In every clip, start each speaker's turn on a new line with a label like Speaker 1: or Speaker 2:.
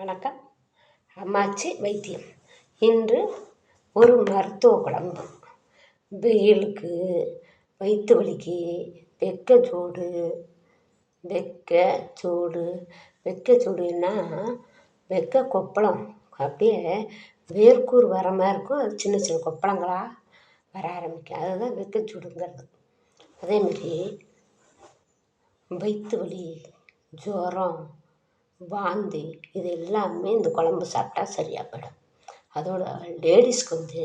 Speaker 1: வணக்கம். அம்மாச்சி வைத்தியம். இன்று ஒரு மருத்துவ குழம்பு. வெயிலுக்கு வயிற்று வலிக்கு வெக்கச்சூடு வெக்கச்சூடு வெக்கச்சூடுன்னா வெக்க கொப்பளம். அப்படியே வேர்க்கூர் வர மாதிரி இருக்கும். அது சின்ன சின்ன கொப்பளங்களாக வர ஆரம்பிக்கும். அதுதான் வெக்கச்சூடுங்கிறது. அதேமாரி வயிற்று வலி ஜுரம் வாந்தி இது எல்லாமே இந்த குழம்பு சாப்பிட்டா சரியாக போயிடும் அதோட லேடிஸ்க்கு வந்து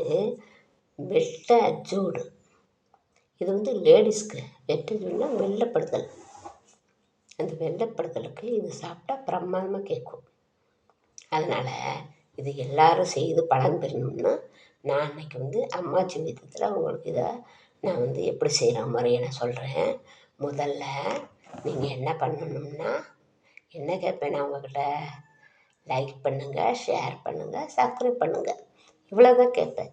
Speaker 1: வெட்டை ஜூடு. இது வந்து லேடிஸ்க்கு வெட்டை ஜூடுனா வெள்ளைப்படுதல். அந்த வெள்ளைப்படுதலுக்கு இது சாப்பிட்டா பிரமாதமாக கேட்கும். அதனால் இது எல்லாரும் செய்து பலன் பெறணும்னா நான் அன்றைக்கி வந்து அம்மாச்சி விதத்தில் உங்களுக்கு இதை நான் வந்து எப்படி செய்கிற முறையை நான் சொல்கிறேன் முதல்ல நீங்கள் என்ன பண்ணணும்னா என்ன கேட்பேன் நான் லைக் பண்ணுங்கள் ஷேர் பண்ணுங்கள் சப்ஸ்கிரைப் பண்ணுங்கள் இவ்வளோ தான் கேட்பேன்.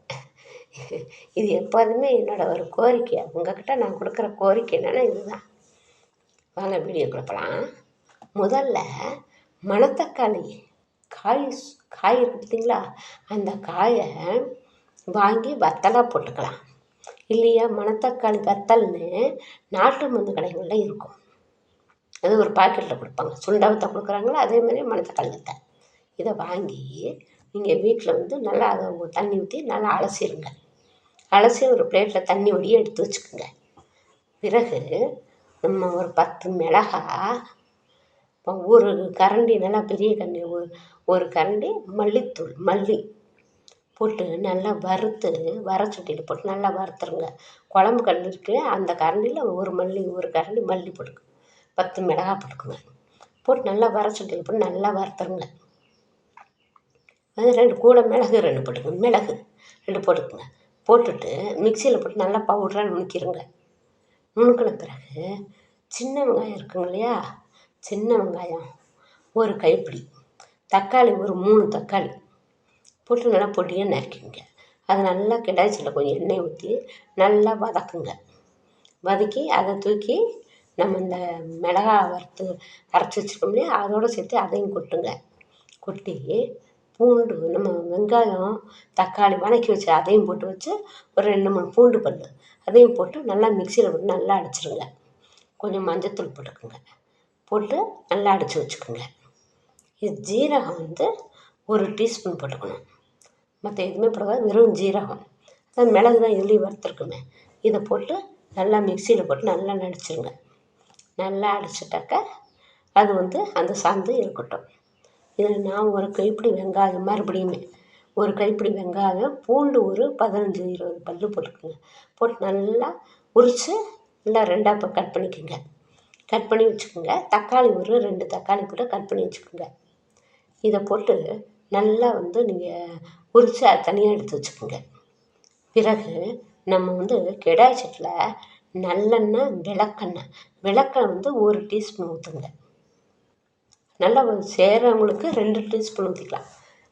Speaker 1: இது எப்போதுமே என்னோடய ஒரு கோரிக்கை உங்ககிட்ட நான் கொடுக்குற கோரிக்கை என்னென்னா இதுதான். வாங்க வீடியோ கொடுப்பலாம் முதல்ல மணத்தக்காளி காய் காய் இருக்குது பார்த்தீங்களா அந்த காயை வாங்கி வத்தலாக போட்டுக்கலாம். இல்லையா? மணத்தக்காளி வத்தல்னு நாட்டு மருந்து கடைகளில் இருக்கும். அது ஒரு பாக்கெட்டில் கொடுப்பாங்க. சுண்டவத்தை கொடுக்குறாங்களோ? அதே மாதிரி மணத்தக்காளி வத்தை இதை வாங்கி நீங்கள் வீட்டில் வந்து நல்லா அதை தண்ணி ஊற்றி நல்லா அலசிடுங்க அலசி ஒரு பிளேட்டில் தண்ணி ஒடியே எடுத்து வச்சுக்கோங்க. பிறகு நம்ம ஒரு பத்து மிளகா ஒரு கரண்டி நல்லா பெரிய கரண்டி ஒரு ஒரு கரண்டி மல்லித்தூள் மல்லி போட்டு நல்லா வறுத்து வரைச்சட்டியில் போட்டு நல்லா வறுத்துருங்க. குழம்பு கரண்டி இருக்குது அந்த கரண்டியில் ஒரு மல்லி ஒரு கரண்டி மல்லி போட்டுக்கு பத்து மிளகா போட்டுக்குங்க. போட்டு நல்லா வரைச்சட்டியில் போட்டு நல்லா வறுத்துருங்க. அது ரெண்டு கூட மிளகு ரெண்டு போட்டுக்கோங்க. மிளகு ரெண்டு போட்டுக்குங்க. போட்டுட்டு மிக்சியில் போட்டு நல்லா பவுடராக நுணுக்கிடுங்க நுணுக்கின பிறகு சின்ன வெங்காயம் இருக்குங்க இல்லையா? சின்ன வெங்காயம் ஒரு கைப்பிடி. தக்காளி ஒரு மூணு தக்காளி. போட்டு நல்லா பொடியாக நறுக்கிங்க அதை நல்லா கிடாச்சியில் கொஞ்சம் எண்ணெய் ஊற்றி நல்லா வதக்குங்க. வதக்கி அதை தூக்கி நம்ம இந்த மிளகா வறுத்து அரைச்சி வச்சுருக்கோம் இல்லையா? அதோடு சேர்த்து அதையும் கொட்டுங்க. கொட்டி பூண்டு நம்ம வெங்காயம் தக்காளி வதக்கி வச்சு அதையும் போட்டு வச்சு ஒரு ரெண்டு மூணு பூண்டு பல் அதையும் போட்டு நல்லா மிக்சியில் போட்டு நல்லா அடிச்சிடுங்க கொஞ்சம் மஞ்சத்தூள் போட்டுக்கோங்க. போட்டு நல்லா அடித்து வச்சுக்கோங்க. இது ஜீரகம் வந்து ஒரு டீஸ்பூன் போட்டுக்கணும். மற்ற எதுவுமே போடக்கூடாது வெறும் ஜீரகம். அதான் மிளகு தான் இதுலேயும் வறுத்துருக்குமே. இதை போட்டு நல்லா மிக்சியில் போட்டு நல்லா நடிச்சிருங்க நல்லா அடிச்சிட்டாக்க அது வந்து அந்த சாந்து இருக்கட்டும். இதில் நான் ஒரு கைப்பிடி வெங்காயம் மறுபடியுமே ஒரு கைப்பிடி வெங்காயம் பூண்டு ஒரு பதினஞ்சு இருபது பல் போட்டுக்கோங்க. போட்டு நல்லா உரித்து நல்லா ரெண்டாக இப்போ கட் பண்ணிக்கோங்க. கட் பண்ணி வச்சுக்கோங்க. தக்காளி ஒரு ரெண்டு தக்காளி கூட கட் பண்ணி வச்சுக்கோங்க. இதை போட்டு நல்லா வந்து நீங்கள் உரித்து அதை தனியாக எடுத்து வச்சுக்கோங்க. பிறகு நம்ம வந்து கெடாய் சட்டில் நல்லெண்ணெய் விளக்கெண்ணெய். விளக்கெண்ணெய் வந்து ஒரு டீஸ்பூன் ஊற்றுங்க நல்லா சேரவங்களுக்கு ரெண்டு டீஸ்பூன் ஊற்றிக்கலாம்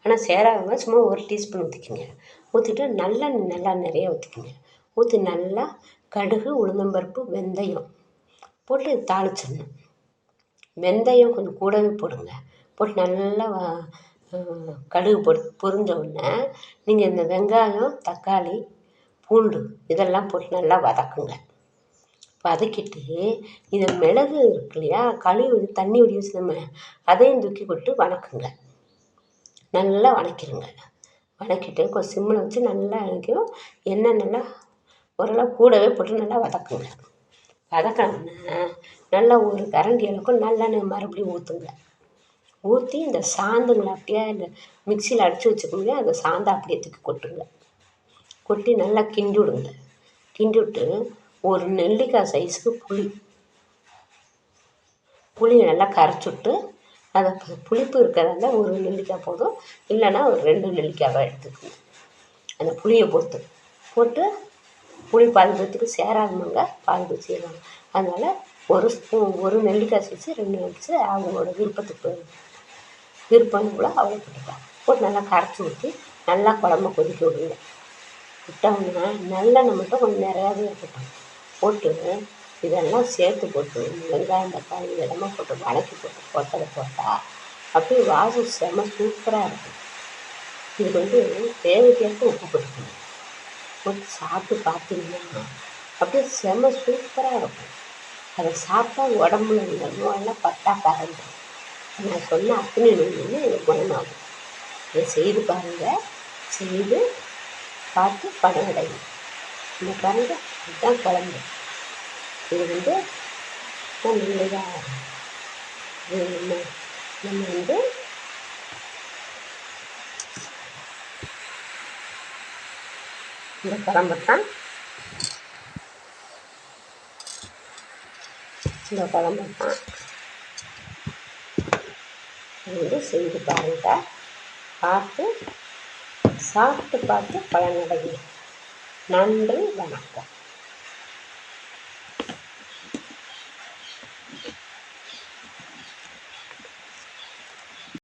Speaker 1: ஆனால் சேராதவங்க சும்மா ஒரு டீஸ்பூன் ஊற்றிக்கிங்க ஊற்றிட்டு நல்லெண்ணெய் நல்லா நிறைய ஊற்றிக்கோங்க ஊற்றி நல்லா கடுகு உளுந்தம்பருப்பு வெந்தயம் போட்டு தாளிச்சிடணும். வெந்தயம் கொஞ்சம் கூடவே போடுங்க. போட்டு நல்லா கடுகு போட்டு பொரிஞ்ச உடனே நீங்கள் இந்த வெங்காயம் தக்காளி பூண்டு இதெல்லாம் போட்டு நல்லா வதக்குங்க. வதக்கிட்டு இதை மிளகு இருக்கு இல்லையா கழுவி தண்ணி வடி வச்சு அதையும் தூக்கி போட்டு வதக்குங்க நல்லா வதக்கிடுங்க வதக்கிட்டு கொஞ்சம் சிம்மில் வச்சு நல்லா வதக்கும் எண்ணெய் நல்லா ஓரளவு கூடவே போட்டு நல்லா வதக்குங்க. வதக்கினோம்னா நல்லா ஒரு கரண்டி அளவுக்கு நல்லெண்ணெய் மறுபடியும் ஊற்றுங்க ஊற்றி இந்த சாந்துங்களை அப்படியே இந்த மிக்சியில் அடித்து வச்சுக்கோங்க. அந்த சாந்தை அப்படியே தூக்கி கொட்டுங்க. கொட்டி நல்லா கிண்டி விடுங்க. கிண்டி விட்டு ஒரு நெல்லிக்காய் சைஸுக்கு புளி. புளியை நல்லா கரைச்சி விட்டு அதை புளிப்பு இருக்கிறதால ஒரு நெல்லிக்காய் போதும். இல்லைன்னா ஒரு ரெண்டு நெல்லிக்காவை எடுத்துக்கணும். அந்த புளியை பொறுத்து போட்டு புளி பால் பேத்துக்கு சேராதவங்க பால் சேருவாங்க அதனால் ஒரு ஸ்பூன் ஒரு நெல்லிக்காய் சைஸு ரெண்டு வச்சு அவங்களோட விருப்பத்துக்கு விருப்பம் கூட அவ்வளோ போட்டுப்பாங்க போட்டு நல்லா கரைச்சி ஊற்றி நல்லா குழம்ப கொதிக்க விடுங்க. விட்டோம்னா நல்லெண்ணெய் மட்டும் கொஞ்சம் நிறையாவே இருக்கட்டும். போட்டு இதெல்லாம் சேர்த்து போட்டு வெங்காயம் தக்காளி இதெல்லாம் போட்டு வதக்கி போட்டு கொட்டதை போட்டால் அப்படியே வாசம் செம சூப்பராக இருக்கும். இது வந்து தேவைக்கேற்ப உப்பு போட்டுக்கணும். போட்டு சாப்பிட்டு பார்த்தீங்கன்னா அப்படியே செம சூப்பராக இருக்கும். அதை சாப்பிட்டா உடம்புல உள்ள நோயெல்லாம் பட்டா பறந்துடும் நான் சொன்ன அத்தனை நோயுமே எனக்கு குணமாகும். இதை செய்து பாருங்கள் செய்து பார்த்து படம் அடையும் இந்த பாருங்க இதுதான் குழம்பு. இது வந்து நல்லதாக இது நம்ம நம்ம வந்து இந்த குழம்பு தான் இந்த குழம்பு தான் வந்து செய்து பாருங்கள் பார்த்து சாப்பிட்டு பார்த்து பலனடைங்க நன்றி வணக்கம்